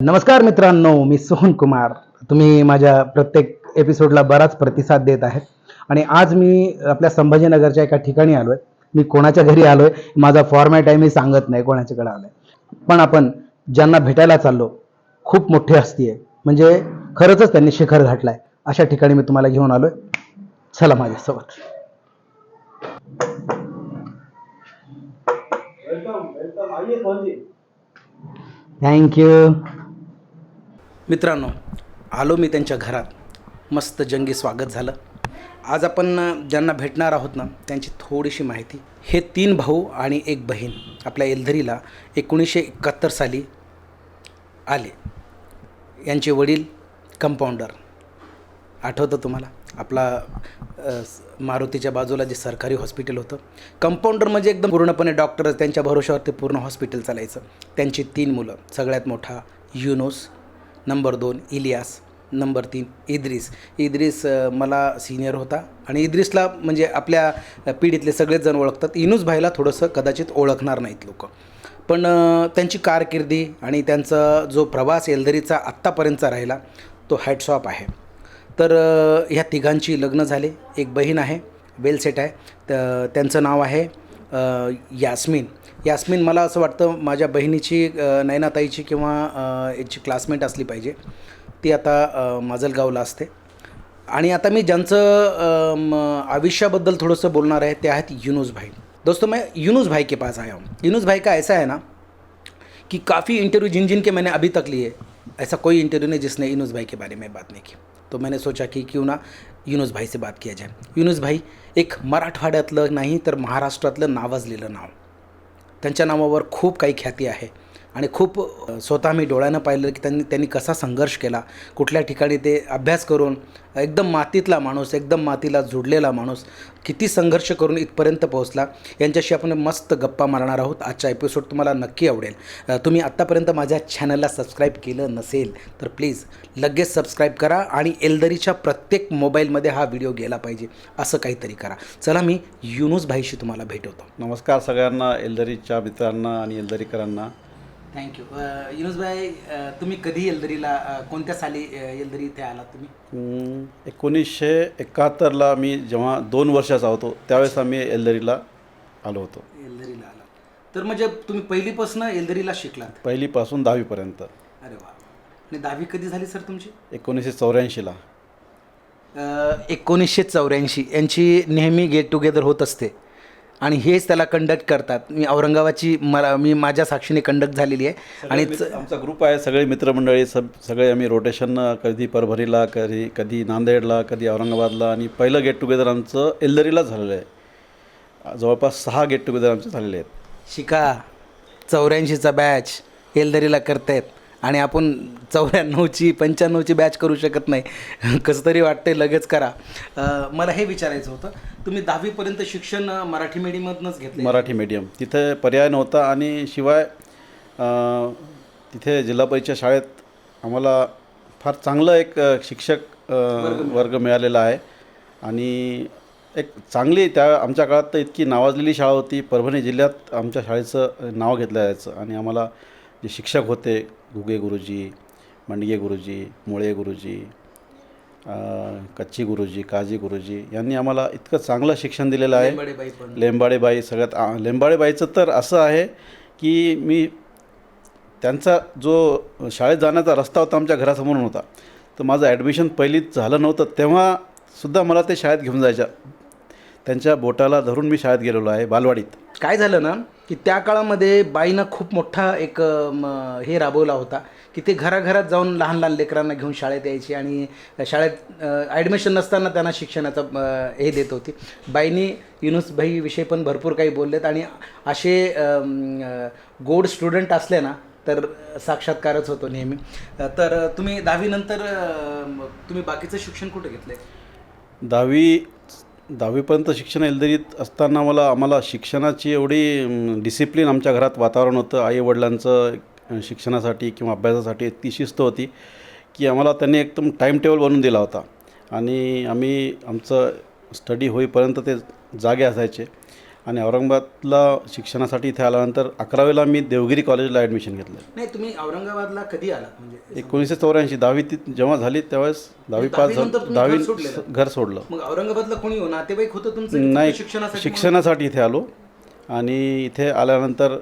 नमस्कार मित्रांनो मी सोहन कुमार. तुम्ही माझ्या प्रत्येक एपिसोडला बराच प्रतिसाद देत आहेत. आणि आज मी आपल्या संभाजीनगरच्या एका ठिकाणी आलोय. मी कोणाच्या घरी आलोय माझा फॉर्मॅट आहे मी सांगत नाही कोणाच्याकडे आलोय. पण आपण ज्यांना भेटायला चाललो खूप मोठी हस्ती आहे म्हणजे खरंच त्यांनी शिखर घातलाय अशा ठिकाणी मी तुम्हाला घेऊन आलोय. चला माझ्यासोबत. थँक्यू मित्रांनो आलो मी त्यांच्या घरात. मस्त जंगी स्वागत झालं. आज आपण ज्यांना भेटणार आहोत ना त्यांची थोडीशी माहिती. हे तीन भाऊ आणि एक बहीण आपल्या एलधरीला एकोणीसशे एकाहत्तर साली आले. यांचे वडील कंपाऊंडर आठवतं तुम्हाला? आपला मारुतीच्या बाजूला जे सरकारी हॉस्पिटल होतं. कंपाऊंडर म्हणजे एकदम पूर्णपणे डॉक्टर त्यांच्या भरोशावर ते पूर्ण हॉस्पिटल चालायचं. त्यांची तीन मुलं सगळ्यात मोठा युनोस नंबर दोन इलियास नंबर तीन इद्रिस. इद्रिस मला सिनियर होता आणि इद्रिसला म्हणजे आपल्या पिढीतले सगळेच जण ओळखतात. इनूस भाईला थोडंसं कदाचित ओळखणार नाहीत लोक. पण त्यांची कारकिर्दी आणि त्यांचा जो प्रवास एलदरीचा आत्तापर्यंतचा राहिला तो हॅटसॉप आहे. तर ह्या तिघांची लग्न झाले. एक बहीण आहे वेलसेट आहे. तर त्यांचं नाव आहे यास्मिन. यास्मिन मला असं वाटतं माझ्या बहिणीची नयनाताईची किंवा याची क्लासमेट असली पाहिजे. ती आता माजलगावला असते. आणि आता मी ज्यांचं आयुष्याबद्दल थोडंसं बोलणार आहे ते आहेत युनुस भाई. दोस्तों मैं यूनुस भाई के पास आया हूँ. यूनुस भाई का ऐसा है ना कि काफ़ी इंटरव्यू जिन जिन के मैंने अभी तक लिए ऐसा कोई इंटरव्यू नहीं जिसने यूनुस भाई के बारे में बात नहीं की। तो मैंने सोचा की क्यों ना युनुस भाई से बात किया जाए। युनुस भाई एक मराठवाड्यातलं नाही तर महाराष्ट्रातलं नावाजलेलं नाव. त्यांच्या नावावर खूप काही ख्याती आहे. आणि खूप स्वतः मी डोळ्यानं पाहिलं की त्यांनी त्यांनी कसा संघर्ष केला कुठल्या ठिकाणी ते अभ्यास करून एकदम मातीतला माणूस एकदम मातीला जुडलेला माणूस किती संघर्ष करून इथपर्यंत पोहोचला यांच्याशी आपण मस्त गप्पा मारणार आहोत. आजचा एपिसोड तुम्हाला नक्की आवडेल. तुम्ही आत्तापर्यंत माझ्या चॅनलला सबस्क्राईब केलं नसेल तर प्लीज लगेच सबस्क्राईब करा आणि एलदरीच्या प्रत्येक मोबाईलमध्ये हा व्हिडिओ गेला पाहिजे असं काहीतरी करा. चला मी युनुस भाईशी तुम्हाला भेटवतो. नमस्कार सगळ्यांना एलदरीच्या मित्रांना आणि एलदरीकरांना. थँक्यू युनुस भाई तुम्ही कधी येलदरीला कोणत्या साली येलदरी इथे आलात तुम्ही? एकोणीसशे एकाहत्तरला मी जेव्हा दोन वर्षाचा होतो त्यावेळेस आम्ही एलदरीला आलो होतो. येलदरीला आलात. तर म्हणजे तुम्ही पहिलीपासून येलदरीला शिकलात. पहिलीपासून दहावीपर्यंत. अरे वा. आणि दहावी कधी झाली सर तुमची? एकोणीसशे चौऱ्याऐंशीला. एकोणीसशे चौऱ्याऐंशी. यांची नेहमी गेट टुगेदर होत असते. आणि हेच त्याला कंडक्ट करतात. मी औरंगाबादची मला मी माझ्या साक्षीने कंडक्ट झालेली आहे. आणि आमचा ग्रुप आहे सगळे मित्रमंडळी सब सगळे आम्ही रोटेशन कधी परभणीला कधी कधी नांदेडला कधी औरंगाबादला आणि पहिलं गेट टुगेदर आमचं एलदरीला झालेलं आहे. जवळपास सहा गेट टुगेदर आमचे झालेले आहेत. शिका चौऱ्याऐंशीचा बॅच एलदरीला करतायत. आणि आपण चौऱ्याण्णवची पंच्याण्णवची बॅच करू शकत नाही. कसं तरी वाटतंय लगेच करा. मला हे विचारायचं होतं तुम्ही दहावीपर्यंत शिक्षण मराठी मीडियममधनंच घेतलं मराठी मीडियम तिथे पर्याय नव्हता आणि शिवाय तिथे जिल्हा परिषद शाळेत आम्हाला फार चांगलं एक शिक्षक वर्ग मिळालेला आहे. आणि एक चांगली त्या आमच्या काळात तर इतकी नावाजलेली शाळा होती. परभणी जिल्ह्यात आमच्या शाळेचं नाव घेतलं जायचं आणि आम्हाला जे शिक्षक होते घुगे गुरुजी मंडगे गुरुजी मुळे गुरुजी कच्ची गुरुजी काजी गुरुजी यांनी आम्हाला इतकं चांगलं शिक्षण दिलेलं आहे. लेंबाडेबाई सगळ्यात लेंबाडेबाईचं तर असं आहे की मी त्यांचा जो शाळेत जाण्याचा रस्ता होता आमच्या घरासमोरून होता तर माझं ॲडमिशन पहिलीच झालं नव्हतं तेव्हासुद्धा मला ते शाळेत घेऊन जायच्या. त्यांच्या बोटाला धरून मी शाळेत गेलेलो आहे बालवाडीत. काय झालं ना की त्या काळामध्ये बाईनं खूप मोठा एक म, हे राबवला होता की ते घराघरात जाऊन लहान लहान लेकरांना घेऊन शाळेत यायची आणि शाळेत ॲडमिशन नसताना त्यांना शिक्षणाचं हे देत होती. बाईनी युनुस भाईविषयी पण भरपूर काही बोललेत आणि असे गोड स्टुडंट असले ना तर साक्षात्कारच होतो नेहमी. तर तुम्ही दहावीनंतर तुम्ही बाकीचं शिक्षण कुठे घेतलं दहावी दहावीपर्यंत शिक्षण एलदरीत असताना मला आम्हाला शिक्षणाची एवढी डिसिप्लिन आमच्या घरात वातावरण होतं. आईवडिलांचं वडिलांचं शिक्षणासाठी किंवा अभ्यासासाठी इतकी शिस्त होती की आम्हाला त्यांनी एकदम टाईम टेबल बनवून दिला होता. आणि आम्ही आमचं स्टडी होईपर्यंत ते जागे असायचे. आणि औरंगाबादला शिक्षणासाठी इथे आल्यानंतर अकरावीला मी देवगिरी कॉलेजला ॲडमिशन घेतलं नाही तुम्ही औरंगाबादला कधी आलात म्हणजे एकोणीसशे चौऱ्याऐंशी दहावी ती जेव्हा झाली त्यावेळेस दहावी पास दहावी घर सोडलेलं? घर सोडलं. मग औरंगाबादला कोणी हो नातेवाईक होतं तुमचं की नाही शिक्षणासाठी शिक्षणासाठी इथे आलो. आणि इथे आल्यानंतर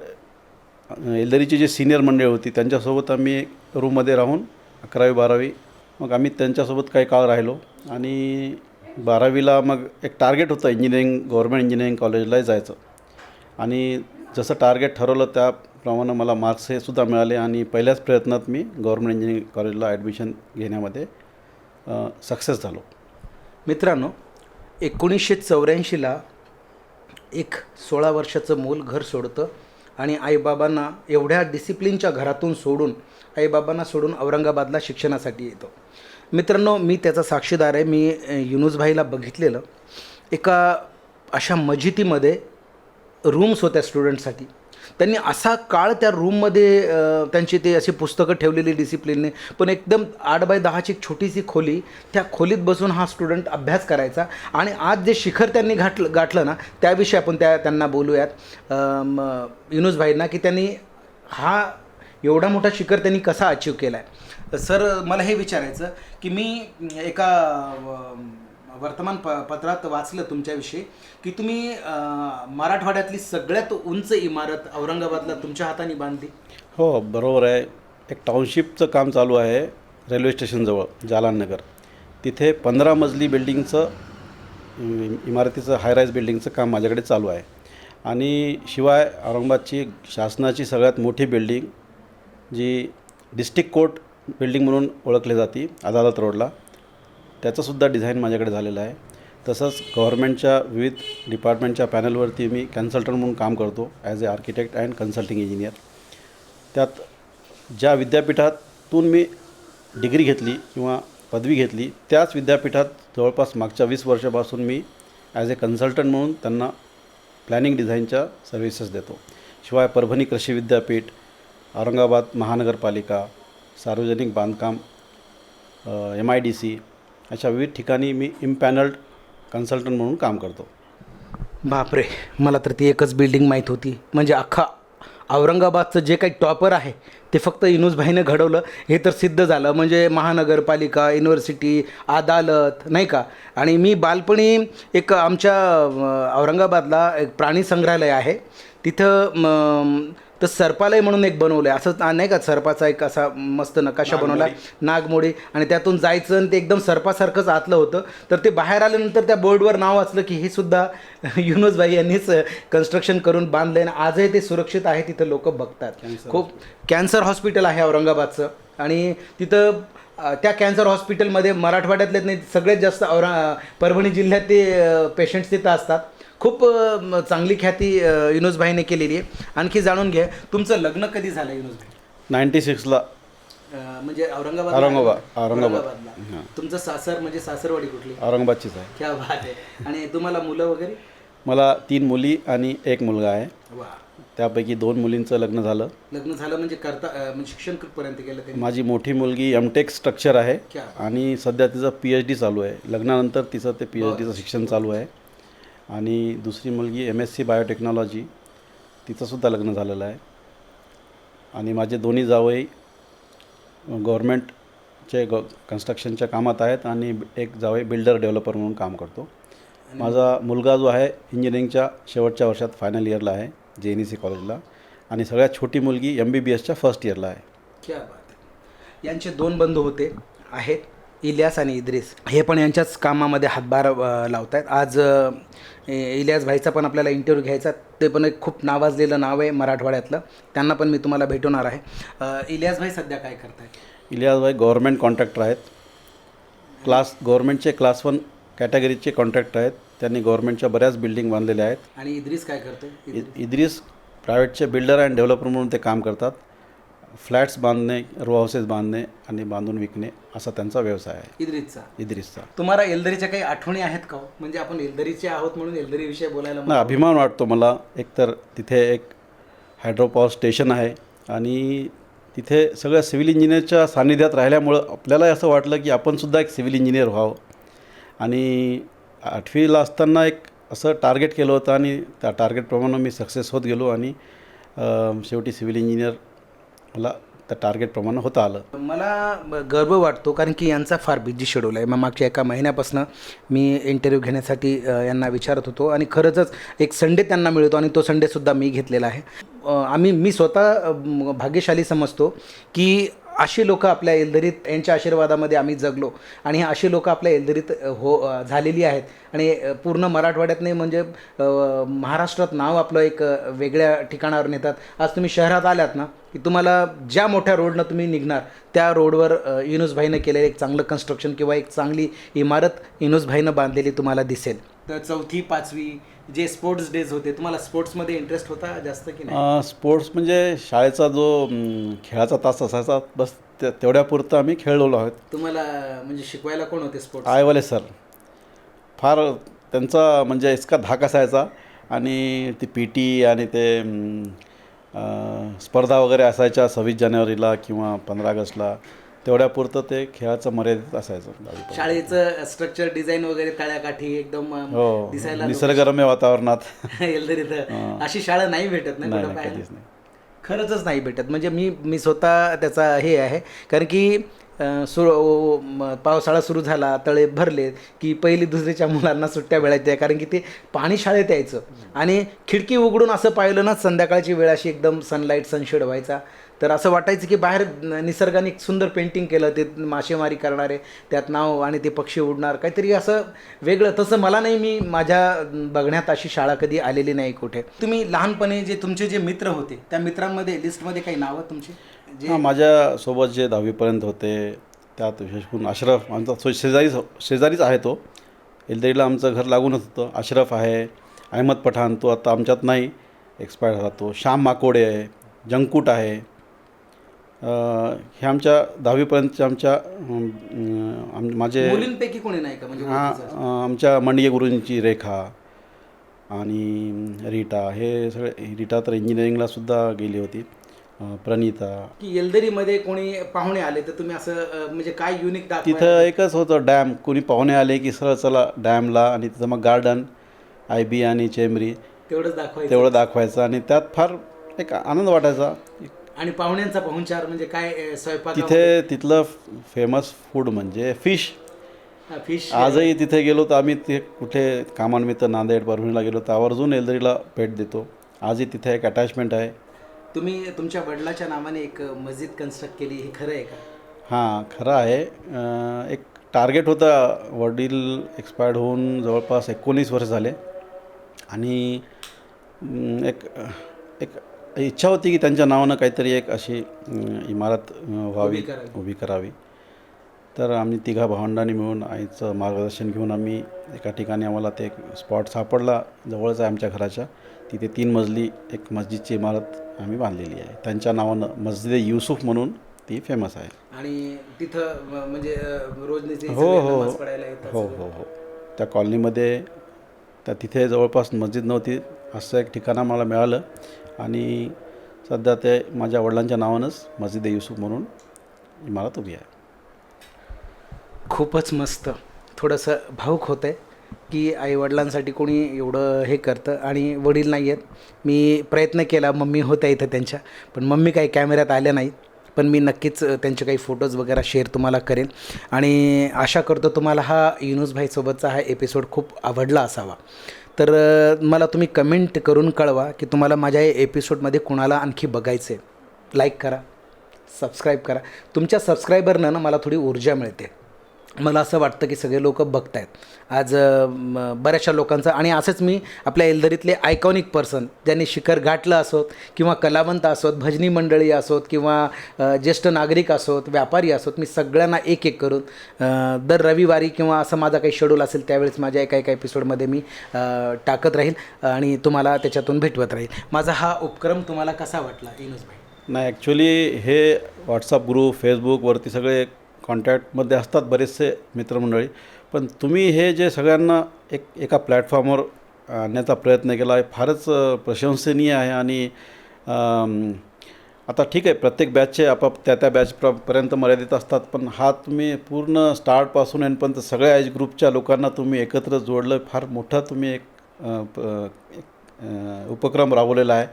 एलदरीची जी सिनियर मंडळी होती त्यांच्यासोबत आम्ही रूममध्ये राहून अकरावी बारावी मग आम्ही त्यांच्यासोबत काही काळ राहिलो. आणि बारावीला मग एक टार्गेट होतं इंजिनिअरिंग गव्हर्मेंट इंजिनिअरिंग कॉलेजला जायचं. आणि जसं टार्गेट ठरवलं त्याप्रमाणे मला मार्क्स हे सुद्धा मिळाले आणि पहिल्याच प्रयत्नात मी गव्हर्मेंट इंजिनिअरिंग कॉलेजला ॲडमिशन घेण्यामध्ये सक्सेस झालो. मित्रांनो एकोणीसशे चौऱ्याऐंशीला एक सोळा वर्षाचं मूल घर सोडतं आणि आईबाबांना एवढ्या डिसिप्लिनच्या घरातून सोडून आईबाबांना सोडून औरंगाबादला शिक्षणासाठी येतो. मित्रांनो मी त्याचा साक्षीदार आहे. मी युनुसभाईला बघितलेलं. एका अशा मजितीमध्ये रूम्स होत्या स्टुडंटसाठी. त्यांनी असा काळ त्या रूममध्ये त्यांची ते अशी पुस्तकं ठेवलेली डिसिप्लिनने पण एकदम आठ बाय दहाची एक छोटीशी खोली त्या खोलीत बसून हा स्टुडंट अभ्यास करायचा. आणि आज जे शिखर त्यांनी घातलं गाठलं ना त्याविषयी आपण त्या त्यांना बोलूयात. युनुसभाईंना की त्यांनी हा एवढा मोठा शिखर त्यांनी कसा अचीव केला आहे सर मला हे विचारायचं की मी एका वर्तमान प पत्रात वाचलं तुमच्याविषयी की तुम्ही मराठवाड्यातली सगळ्यात उंच इमारत औरंगाबादला तुमच्या हाताने बांधली? हो बरोबर आहे. एक टाउनशिपचं काम चालू आहे रेल्वे स्टेशनजवळ जालाननगर तिथे पंधरा मजली बिल्डिंगचं इमारतीचं हायराईज बिल्डिंगचं काम माझ्याकडे चालू आहे. आणि शिवाय औरंगाबादची शासनाची सगळ्यात मोठी बिल्डिंग जी डिस्ट्रिक्ट कोर्ट बिल्डिंग म्हणून ओळखली जाते अदालत रोडला. त्याचंसुद्धा डिझाईन माझ्याकडे झालेलं आहे. तसंच गव्हर्नमेंटच्या विविध डिपार्टमेंटच्या पॅनलवरती मी कन्सल्टंट म्हणून काम करतो as a architect and consulting engineer. त्यात ज्या विद्यापीठातून मी डिग्री घेतली किंवा पदवी घेतली त्याच विद्यापीठात जवळपास मागच्या वीस वर्षापासून मी ॲज ए कन्सल्टंट म्हणून त्यांना प्लॅनिंग डिझाईनच्या सर्व्हिसेस देतो. शिवाय परभणी कृषी विद्यापीठ औरंगाबाद महानगरपालिका सार्वजनिक बांधकाम एम आय डी सी अशा विविध ठिकाणी मी इम्पॅनल्ड कन्सल्टंट म्हणून काम करतो. बापरे मला तर ती एकच बिल्डिंग माहीत होती. म्हणजे अख्खा औरंगाबादचं जे काही टॉपर आहे ते फक्त इनुजभाईनं घडवलं. हे तर सिद्ध झालं. म्हणजे महानगरपालिका युनिव्हर्सिटी अदालत नाही का? आणि मी बालपणी एक आमच्या औरंगाबादला एक प्राणी संग्रहालय आहे. तिथं तर सर्पालय म्हणून एक बनवलं आहे असं नाही का सर्पाचा एक असा मस्त नकाशा बनवला. नागमोडी. आणि त्यातून जायचं आणि ते एकदम सर्पासारखंच आतलं होतं. तर ते बाहेर आल्यानंतर त्या बोर्डवर नाव वाचलं की हे सुद्धा युनुसबाई यांनीच कन्स्ट्रक्शन करून बांधलं आणि आजही ते सुरक्षित आहे तिथं लोक बघतात. खूप कॅन्सर हॉस्पिटल आहे औरंगाबादचं. आणि तिथं त्या कॅन्सर हॉस्पिटलमध्ये मराठवाड्यातले नाही सगळ्यात जास्त औरा परभणी जिल्ह्यात ते पेशंट्स तिथं असतात. खूप चांगली ख्याती युनुसभाईने केलेली आहे. आणखी जाणून घ्या तुमचं लग्न कधी झालं युनुसभाई नाईन्टी सिक्सला. म्हणजे औरंगाबाद औरंगाबाद, औरंगाबाद. तुमचं सासर म्हणजे सासरवाडी कुठली? औरंगाबादचीच आहे. क्या बात आहे. आणि तुम्हाला मुलं वगैरे? मला तीन मुली आणि एक मुलगा आहे. वा. त्यापैकी दोन मुलींचं लग्न झालं. लग्न झालं म्हणजे करता म्हणजे शिक्षण कुठपर्यंत केलं माझी मोठी मुलगी एम टेक स्ट्रक्चर आहे. आणि सध्या तिचं पी एच डी चालू आहे. लग्नानंतर तिचं ते पी एच डीचं शिक्षण चालू आहे. आणि दुसरी मुलगी एम एस सी बायोटेक्नॉलॉजी तिचंसुद्धा लग्न झालेलं आहे. आणि माझे दोन्ही जावई गव्हर्मेंटचे ग कन्स्ट्रक्शनच्या कामात आहेत आणि एक जावई बिल्डर डेव्हलपर म्हणून काम करतो. माझा मुलगा जो आहे इंजिनिअरिंगच्या शेवटच्या वर्षात फायनल इयरला आहे जे एन ई सी कॉलेजला आणि सगळ्यात छोटी मुलगी एम बी बी एसच्या फर्स्ट इयरला आहे. क्या बात. आहे यांचे दोन बंधू होते आहेत. इलियास आणि इद्रिस हे पण यांच्याच कामामध्ये हातभार लावत आहेत आज इलियास भाईचा पण आपल्याला इंटरव्ह्यू घ्यायचा ते पण एक खूप नावाजलेलं नाव आहे मराठवाड्यातलं. त्यांना पण मी तुम्हाला भेटवणार आहे. इलियास भाई सध्या काय करतायत? इलियासभाई गव्हर्मेंट कॉन्ट्रॅक्टर आहेत. क्लास गव्हर्मेंटचे क्लास वन कॅटेगरीचे कॉन्ट्रॅक्टर आहेत. त्यांनी गव्हर्मेंटच्या बऱ्याच बिल्डिंग बांधलेल्या आहेत. आणि इद्रिस काय करतोय? इ इद्रिस प्रायव्हेटचे बिल्डर अँड डेव्हलपर म्हणून ते काम करतात. फ्लॅट्स बांधणे रो हाऊसेस बांधणे आणि बांधून विकणे असा त्यांचा व्यवसाय आहे. इद्रिसचा. इद्रिसचा. तुम्हाला एलदरीच्या काही आठवणी आहेत का हो? म्हणजे आपण एलदरीचे आहोत म्हणून एलदरी विषयी बोलायला ना अभिमान वाटतो मला. एकतर तिथे एक हायड्रोपॉवर स्टेशन आहे आणि तिथे सगळ्या सिव्हिल इंजिनियरच्या सान्निध्यात राहिल्यामुळं आपल्यालाही असं वाटलं की आपणसुद्धा एक सिव्हिल इंजिनियर व्हावं. आणि आठवीला असताना एक असं टार्गेट केलं होतं आणि त्या टार्गेटप्रमाणे मी सक्सेस होत गेलो आणि शेवटी सिव्हिल इंजिनियर मला त्या टार्गेटप्रमाणे होता आलं. मला गर्व वाटतो कारण की यांचा फार बिझी शेड्यूल आहे. मग मागच्या एका महिन्यापासून मी इंटरव्ह्यू घेण्यासाठी यांना विचारत होतो आणि खरंचच एक संडे त्यांना मिळतो आणि तो संडेसुद्धा मी घेतलेला आहे. आम्ही मी स्वतः भाग्यशाली समजतो की अशी लोक आपल्या एलदरीत यांच्या आशीर्वादामध्ये आम्ही जगलो. आणि हे अशी लोक आपल्या एलदरीत हो झालेली आहेत. आणि पूर्ण मराठवाड्यात नाही म्हणजे महाराष्ट्रात नाव आपलं एक वेगळ्या ठिकाणावर नेतात. आज तुम्ही शहरात आल्यात ना की तुम्हाला ज्या मोठ्या रोडनं तुम्ही निघणार त्या रोडवर युनुसभाईनं केलेलं एक चांगलं कन्स्ट्रक्शन किंवा एक चांगली इमारत युनुसभाईनं बांधलेली तुम्हाला दिसेल. तर चौथी पाचवी जे स्पोर्ट्स डेज होते तुम्हाला स्पोर्ट्समध्ये इंटरेस्ट होता जास्त की नाही? अ, स्पोर्ट्स म्हणजे शाळेचा जो म, खेळाचा तास असायचा बस ते तेवढ्यापुरतं आम्ही खेळलेलो आहोत. तुम्हाला म्हणजे शिकवायला कोण होते स्पोर्ट्स आयवाले सर. फार त्यांचा म्हणजे इतका धाक असायचा आणि ती पी टी आणि ते म, अ, स्पर्धा वगैरे असायच्या सव्वीस जानेवारीला किंवा पंधरा ऑगस्टला. तेवढ्यापुरतं ते खेळाचं मर्यादित असायचं. शाळेचं स्ट्रक्चर डिझाईन वगैरे तळ्याकाठी एकदम हो दिसायला निसर्गरम्य वातावरणात. अशी शाळा नाही भेटत नाही कुठं नाही पाहायला? कधीच नाही. खरंच नाही भेटत. म्हणजे मी मी स्वतः त्याचा हे आहे. कारण की सुरू सु पावसाळा सुरू झाला तळे भरले की पहिली दुसरीच्या मुलांना सुट्ट्या मिळायच्या कारण की ते पाणी शाळेत यायचं. आणि खिडकी उघडून असं पाहिलं ना संध्याकाळची वेळ अशी एकदम सनलाईट सनशेड व्हायचा. तर असं वाटायचं की बाहेर निसर्गाने सुंदर पेंटिंग केलं ते मासेमारी करणारे त्यात नाव आणि ते पक्षी उडणार काहीतरी असं वेगळं. तसं मला नाही मी माझ्या बघण्यात अशी शाळा कधी आलेली नाही कुठे. तुम्ही लहानपणी जे तुमचे जे मित्र होते त्या मित्रांमध्ये लिस्टमध्ये काही नावं तुमची? जे हां माझ्यासोबत जे दहावीपर्यंत होते त्यात विशेष करून अशरफ आमचा शेजारीच शेजारीच आहे तो. एलदरीला आमचं घर लागूनच होतं. अशरफ आहे अहमद पठाण तो आता आमच्यात नाही एक्सपायर झाला तो. श्याम माकोडे आहे जंकूट आहे. हे आमच्या दहावीपर्यंतच्या आमच्या माझे मुलींपैकी कोणी नाही का? म्हणजे हा आमच्या मंडगे गुरूंची रेखा आणि रीटा. हे सगळे रीटा तर इंजिनिअरिंगला सुद्धा गेली होती. प्रणिता. की एलदरीमध्ये कोणी पाहुणे आले तर तुम्ही असं अं, म्हणजे काय युनिक तिथं एकच होतं डॅम कोणी पाहुणे आले की सरळ चला डॅमला आणि तिथं मग गार्डन आय बी आणि चेंबरी. तेवढंच दाखवायचं. तेवढं दाखवायचं आणि त्यात फार एक आनंद वाटायचा. आणि पाहुण्यांचा पाहुणचार म्हणजे काय अं, स्वयंपाक? तिथे तिथलं फेमस फूड म्हणजे फिश फिश आजही तिथे गेलो तर आम्ही ते कुठे कामानिमित्त नांदेड परभणीला गेलो तर आवर्जून एलदरीला भेट देतो. आजही तिथे एक अटॅचमेंट आहे. तुम्ही तुमच्या वडिलाच्या नावाने एक मस्जिद कन्स्ट्रक्ट केली हे खरं आहे का? हां खरं आहे. एक टार्गेट होता वडील एक्सपायर्ड होऊन जवळपास एकोणीस वर्ष झाले. आणि एक एक इच्छा होती की त्यांच्या नावानं काहीतरी एक अशी इमारत व्हावी उभी करावी. उभी करावी. तर आम्ही तिघा भावंडांनी मिळून आईचं मार्गदर्शन घेऊन आम्ही एका ठिकाणी आम्हाला ते एक स्पॉट सापडला. जवळच आहे आमच्या घराच्या तिथे तीन मजली एक मस्जिदची इमारत आम्ही बांधलेली आहे. त्यांच्या नावानं मस्जिद युसुफ म्हणून ती फेमस आहे. आणि तिथं म्हणजे रोजनीचे हो हो हो. हो हो. त्या कॉलनीमध्ये त्या तिथे जवळपास मस्जिद नव्हती असं एक ठिकाण मला मिळालं. आणि सध्या ते माझ्या वडिलांच्या नावानंच मस्जिद युसुफ म्हणून इमारत उभी आहे. खूपच मस्त. थोडंसं भाऊक होतं आहे की आईवडिलांसाठी कोणी एवढं हे करतं आणि वडील नाही आहेत. मी प्रयत्न केला मम्मी होत्या इथं त्यांच्या पण मम्मी काही कॅमेऱ्यात आल्या नाहीत. पण मी नक्कीच त्यांचे काही फोटोज वगैरे शेअर तुम्हाला करेन. आणि आशा करतो तुम्हाला हा युनुसभाईसोबतचा हा एपिसोड खूप आवडला असावा. तर मला तुम्ही कमेंट करून कळवा की तुम्हाला माझ्या या एपिसोडमध्ये कुणाला आणखी बघायचं आहे लाईक करा सबस्क्राईब करा. तुमच्या सबस्क्रायबरनं ना मला थोडी ऊर्जा मिळते. मला असं वाटतं की सगळे लोक बघत आहेत आज बऱ्याचशा लोकांचं आणि असंच मी आपल्या एलदरीतले आयकॉनिक पर्सन ज्यांनी शिखर गाठलं असोत किंवा कलावंत असोत भजनी मंडळी असोत किंवा ज्येष्ठ नागरिक असोत व्यापारी असोत मी सगळ्यांना एक एक करून दर रविवारी किंवा असं माझा काही शेड्यूल असेल त्यावेळेस माझ्या एका एका एपिसोडमध्ये मी टाकत राहील आणि तुम्हाला त्याच्यातून भेटवत राहील. माझा हा उपक्रम तुम्हाला कसा वाटला इनुसभाई नाही ॲक्च्युली हे व्हॉट्सअप ग्रुप फेसबुकवरती सगळे कॉन्टॅक्टमध्ये असतात बरेचसे मित्रमंडळी. पण तुम्ही हे जे सगळ्यांना एक एका प्लॅटफॉर्मवर आणण्याचा प्रयत्न केला आहे फारच प्रशंसनीय आहे आणि आता ठीक आहे प्रत्येक बॅचचे आपाप त्या त्या बॅच पर्यंत मर्यादित असतात पण हा तुम्ही पूर्ण स्टार्टपासून एंडपर्यंत सगळ्या एज ग्रुपच्या लोकांना तुम्ही एकत्र जोडलं फार मोठा तुम्ही एक एक प- उपक्रम राबवलेला आहे.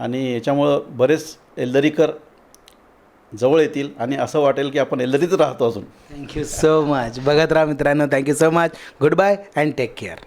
आणि याच्यामुळं बरेच एल्दरीकर जवळ येतील आणि असं वाटेल की आपण एल्दरीच राहतो अजून. थँक्यू सो मच बघत राहा मित्रांनो. Thank you so much good bye and take care